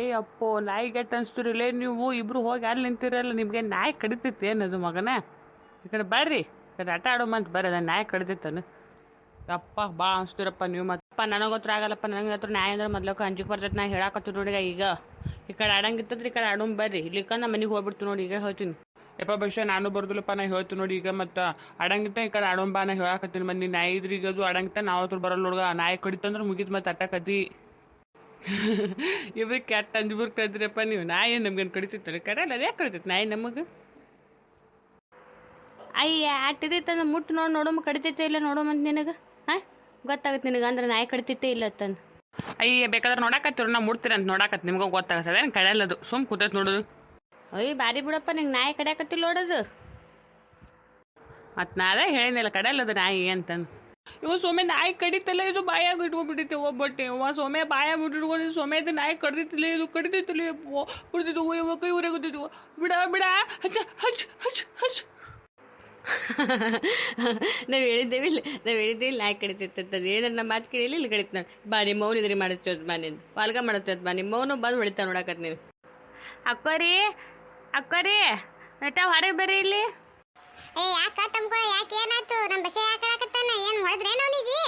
ಏ ಅಪ್ಪೋ, ನಾಯಿ ಗೆಟ್ ಅನ್ಸ್ತಿರಲೇ ನೀವು ಇಬ್ರು ಹೋಗಿ ಅಲ್ಲಿ ನಿಂತಿರಲ್ಲ, ನಿಮಗೆ ನಾಯಿ ಕಡಿತೈತಿ ಏನದು ಮಗನ. ಈ ಕಡೆ ಬರ್ರಿ, ಈ ಕಡೆ ಆಟ ಆಡೋ ಮಂತ್ ಬರ್ರಿ ಅದು ನಾಯಿ ಕಡಿತೈತನು ಅಪ್ಪ ಬಾ ಅನ್ಸ್ತಿರಪ್ಪ ನೀವು ಮತ್ತಪ್ಪ ನನಗೆ ಗೊತ್ತರ ಆಗಲ್ಲಪ್ಪ, ನನಗೆ ಹತ್ರ ನಾಯಿ ಅಂದ್ರೆ ಮೊದ್ಲಕ್ಕೆ ಅಂಜಿಕೆ ಬರ್ತೈತೆ, ನಾ ಹೇಳಾಕತ್ತಿ ನೋಡಿ ಈಗ ಈ ಕಡೆ ಆಡಂಗಿತ್ತಂದ್ರೆ ಈ ಕಡೆ ಆಡೋಮ್ ಬರ್ರಿ. ಇಲ್ಲಿಕ ನಮ್ಮ ಮನೆಗೆ ಹೋಗ್ಬಿಡ್ತು ನೋಡಿ, ಈಗ ಹೇಳ್ತೀನಿ. ಯಪ್ಪ, ಭವಿಷ್ಯ ನಾನು ಬರ್ದಿಲ್ಲಪ್ಪ, ನಾ ಹೇಳ್ತೀನಿ ನೋಡಿ ಈಗ, ಮತ್ತು ಆಡಂಗಿತ್ತ ಈ ಕಡೆ ಆಡೋಂಬಾ ನಾ ಹೇಳಾಕತ್ತೀನಿ. ಮಂದಿ ನಾಯಿ ಇದ್ರಿ ಈಗ ಅದು ಆಡಂಗಿತ್ತ, ನಾವು ಹತ್ರ ಬರಲ್ಲ ನೋಡ್ಗ. ನಾಯಿ ಕಡಿತಂದ್ರೆ ಮುಗಿತು ಮತ್ತೆ ಅಟ್ಟಕತಿ ಇವ್ರಿಗೆ ಕೆಟ್ಟ ಅಂಜುಬುರ್ ಕದ್ರಪ್ಪ ನೀವು ನಾಯಿ ನಮ್ಗೇನು ಕಡಿತೈತೆ ಕಡಲ್ಲ ಅದೇ ಕಡಿತೈತೆ ನಾಯಿ ನಮಗೆ? ಅಯ್ಯ ಆಟಿದೈತಂದ ಮುಟ್ಟು ನೋಡಿ ನೋಡಮ್ಮ ಕಡಿತೈತೆ ಇಲ್ಲ ನೋಡೋಮಂತ ನಿನಗೆ. ಹಾಂ? ಗೊತ್ತಾಗುತ್ತೆ ನಿನಗೆ ಅಂದ್ರೆ ನಾಯಿ ಕಡಿತೈತೆ ಇಲ್ಲ ತನ್ ಅಯ್ಯ ಬೇಕಾದ್ರೆ ನೋಡಾಕತ್ತಿರು ನಾ ಮುಡ್ತೀರ ಅಂತ ನೋಡಾಕತ್ ನಿಮ್ಗೆ ಗೊತ್ತಾಗತ್ತೆ. ಅದೇನು ಕಡೆಯಲ್ಲದು ಸುಮ್ ಕೂತೈತೆ ನೋಡೋದು ಅಯ್ಯ ಬಾರಿ ಬಿಡಪ್ಪ ನಿಂಗೆ ನಾಯಿ ಕಡಿಯಾಕತ್ತಿಲ್ಲ ನೋಡೋದು. ಮತ್ತು ನಾ ಅದೇ ಹೇಳಿದ್ನಲ್ಲ ಕಡೆಯಲ್ಲದು ನಾಯಿ ಅಂತಂದು ಇವ ಸೊಮೆ ನಾಯಿ ಕಡಿತಲ್ಲ ಇದು ಬಾಯಾಗ ಇಟ್ಕೊಂಡ್ಬಿಟ್ಟಿತ್ತು ಒಬ್ಬಟ್ಟೆ ಇವ ಸೊಮೆ ಬಾಯಾಗ ಇಟ್ಕೊಂಡು ಇದು ನಾಯಿ ಕಡ್ದಿತ್ತಿಲ್ಲ ಇದು ಕಡಿತಿತ್ತಿಲ್ಲ ಬಿಡ್ತಿತ್ತು ಇವ ಕೈ ಉರಿಯಾಗುತ್ತಿತ್ತು ಬಿಡ ಬಿಡ ಹಚ್ಚ ಹಚ್ ಹಚ್ ಹಚ್ ನಾವು ಹೇಳಿದ್ದೇವೆ ಇಲ್ಲ ನಾವು ಹೇಳಿದ್ದೇವೆ ನಾಯಿ ಕಡಿತೈತೆ ಅಂತಂದು ಏನಾರ ನಮ್ಮ ಮಾತು ಕೇಳಿಲ್ಲ ಇಲ್ಲಿ ಕಡಿತ ನೋಡಿ ಬಾ ನಿಮ್ಮ ಮೌನ ಇದ್ರಿ ಮಾಡಿಸ್ತೇವೆ ಬಾ ನಿಂದು ಪಾಲ್ಗ ಮಾಡಿಸ್ತೇವೆ ಬಾ ನಿಮ್ಮ ಮೌನ ಬಂದು ಹೊಡಿತಾವ ನೋಡಕತ್ ನೀವು ಅಕ್ಕೋರಿ ಅಕ್ಕೋರಿ ಹೊರಗೆ ಬರ್ರಿ ಇಲ್ಲಿ. ಏ ಯಾಕ ತಮ್ಕೊ ಯಾಕೆ ಏನಾಯ್ತು? ನಮ್ಮ ಬಸ್ಸೆ ಯಾಕೆ ಏನು ಹೊಡೆದ್ರೇನು ಅವನಿಗೆ?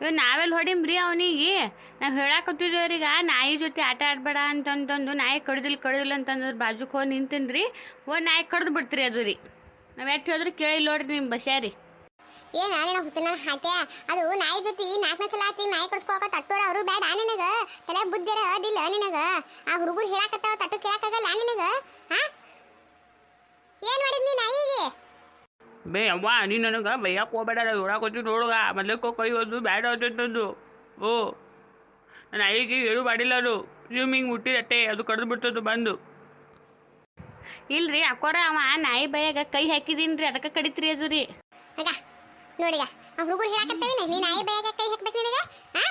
ಇವ್ ನಾವೆಲ್ಲಿ ಹೊಡಿಮ್ರಿ ಅವನಿಗೆ. ನಾವು ಹೇಳಾಕತ್ತಿದ್ವಿ ಅವ್ರಿಗೆ ನಾಯಿ ಜೊತೆ ಆಟ ಆಡಬೇಡ ಅಂತಂತಂದು ನಾಯಿ ಕಡ್ದಿಲ್ಲ ಕಡ್ದಿಲ್ಲ ಅಂತಂದ್ರೆ ಬಾಜುಕ್ ಹೋಗಿ ನಿಂತಿನ್ರಿ. ಓ ನಾಯಿ ಕಡ್ದು ಬಿಡ್ತೀರಿ ಅದು ರೀ. ನಾವು ಎಷ್ಟು ಹೇಳಿದ್ರು ಕೇಳಿಲ್ಲ ನೋಡ್ರಿ ನಿಮ್ಮ ಬಸ್ಯಾರಿ. ಏನ ನಿನ್ನ ಹುಚ್ಚನ ಹಾಟ್ಯ. ಅದು ನಾಯಿ ಜೊತೆ ನಾಲ್ಕನೇ ಸಲ ಆತಿ ನಾಯಿ ಕಡ್ಸ್ಕೊಕ ತಟ್ಟೋರ ಅವರು ಬೇಡ ನಿನಗ. ತಲೆ ಬುದ್ಧಿರ ಅದಿಲ್ಲ ನಿನಗ. ಆ ಹುಡುಗರು ಹೇಳಾಕತ್ತಾವ ತಟ್ಟು ಕೇಳಕ್ಕಾಗಲ್ಲ ನಿನಗ ಹಾ ಏನ್ ಮಾಡಿದ್ ನೀ ನಾಯಿಗೆ ಬೇ ಅವ್ವ ನೀ ನನಗೆ ಬೈಯಕ್ಕೆ ಹೋಗ್ಬೇಡ ಹೇಳಾಕೊಚ್ಚು ನೋಡುಗ ಮೊದಲಕ್ಕೆ ಕೈ ಹೋದು ಬ್ಯಾಡ ಅಂತಂದು ಓ ನನ್ನ ಐಗೆ ಏನು ಮಾಡಿಲ್ಲ ಅದು ಸ್ವಿಮ್ಮಿಂಗ್ ಮುಟ್ಟಿದಟ್ಟೆ ಅದು ಕಡ್ದು ಬಿಡ್ತದ್ದು ಬಂದು ಇಲ್ರಿ ಅಕ್ಕೋರ ಅವ ನಾಯಿ ಬೈಯಾಗ ಕೈ ಹಾಕಿದೀನಿ ರೀ ಅದಕ್ಕೆ ಕಡಿತ್ರಿ ಅದು ರೀ ಮಗ ನೋಡಿಗ ಆ ಹುಡುಗರು ಹೇಳಕತ್ತೇನೆ ನೀ ನಾಯಿ ಬೈಯಾಗ ಕೈ ಹಾಕ್ಬೇಕು ನಿನಗೆ ಹಾ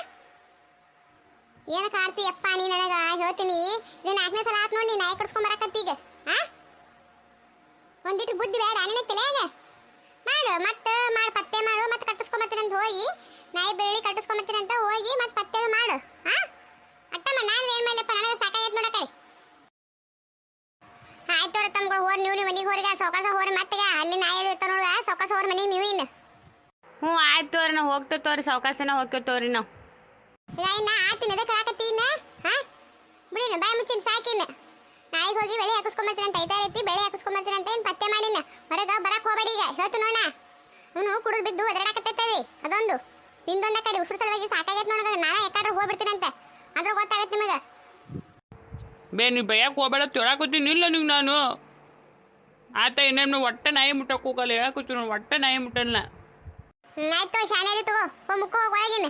ಏನ ಕಾಡ್ತಿ ಅಪ್ಪ ನೀ ನನಗ ಹೇಳ್ತೀನಿ ಇದು ನಾಲ್ಕನೇ ಸಲ ಆತ್ ನೋಡಿ ನೀ ನಾಯಿ ಕಡ್ಸ್ಕೊಂಡ್ ಬರಕತ್ತೀಗ ಹಾ ಒಂದಿಟ್ಟು ಬುದ್ಧಿ ಬೇಡ ನಿನಗೆ ತಲೆಯಾಗ ಮತ್ತೆ ಮಾಡು ಪತ್ತೆ ಮಾಡು ಮತ್ತೆ ಕಟ್ಟಿಸ್ಕೊಂಬತ್ತೀನಂತ ಹೋಗಿ ನಾಯಿ ಬೆಳ್ಳಿ ಅಂತ ಹೋಗಿ ಮತ್ತೆ ಪತ್ತೆ ಮಾಡು ಹಾ? ಅಟ್ಟಮ್ಮ ನಾನು ಏನ್ ಮಾಡ್ಲಪ್ಪ ನನಗೆ ಸಾಕಾಗೈತೆ ನೋಡಕ್ಕೆ ಆಯ್ತು ಅವ್ರ ತಮ್ಗಳು ಹೋರ್ ನೀವು ನೀವು ಮನೆಗೆ ಹೋರಿಗೆ ಸೊಕಸ ಹೋರಿ ಮತ್ತೆಗ ಅಲ್ಲಿ ನಾಯಿ ಇರ್ತಾವ ನೋಡ ಸೊಕಸ ಹೋರ್ ಮನೆಗೆ ನೀವು ಇನ್ನು. ಹ್ಞೂ ಆಯ್ತು ತೋರಿ ನಾವು ಹೋಗ್ತೇವೆ ತೋರಿ ಸಾವಕಾಶನ ಹೋಗ್ತೇವೆ ತೋರಿ ನಾವು. ಇನ್ನ ಆತಿನ ಎದಕ್ಕೆ ಹಾಕತ್ತೀನ ಹಾ? ಬಿಡಿನ ಬಾಯಿ ಮುಚ್ಚಿನ ಸಾಕಿನ ನಾಯಿಗೆ ಹೋಗಿ ಬೆಳೆ ಹಾಕಿಸ್ಕೊಂಬರ್ತೀನಿ ಅಂತ ಐತಾ ರೀತಿ ಬೆಳೆ ಹಾಕಿಸ್ಕೊಂಬರ್ತೀನಿ ಅಂತ ಏನು ಪತ್ತೆ ಮಾಡಿನ ಹೊರಗೆ ಬರಕ್ ಹೋಗಬೇಡಿ ಈಗ ಹೇಳ್ತು ನೋಡ ಅವನು ಕುಡಿದು ಬಿದ್ದು ಒದರಾಡಕತ್ತೈತಲ್ಲಿ ಅದೊಂದು. ನಿಂದೊಂದ ಕಡೆ ಉಸಿರು ಸಲುವಾಗಿ ಸಾಕಾಗೈತೆ ನನಗೆ ನಾನು ಯಾಕಾದ್ರೂ ಹೋಗ್ಬಿಡ್ತೀನಂತೆ. ಅದ್ರ ಗೊತ್ತಾಗತ್ತೆ ನಿಮಗೆ. ಬೇ ನೀ ಬೈಯಕ್ಕೆ ಹೋಗ್ಬೇಡ ತೊಳಕೊತೀನಿ ಇಲ್ಲ ನಿಂಗೆ ನಾನು. ಆತ ಇನ್ನೇನು ಒಟ್ಟೆ ನಾಯಿ ಮುಟ್ಟಕ್ಕೆ ಹೋಗಲ್ಲ. ಹೇಳಾಕೊತ್ತೀನಿ ಒಟ್ಟೆ ನಾಯಿ ಮುಟ್ಟಲ್ಲ ಆಯ್ತು ಶಾನೆ ತಗೋ. ಮುಖ ಹೋಗಿ ಒಳಗಿನ.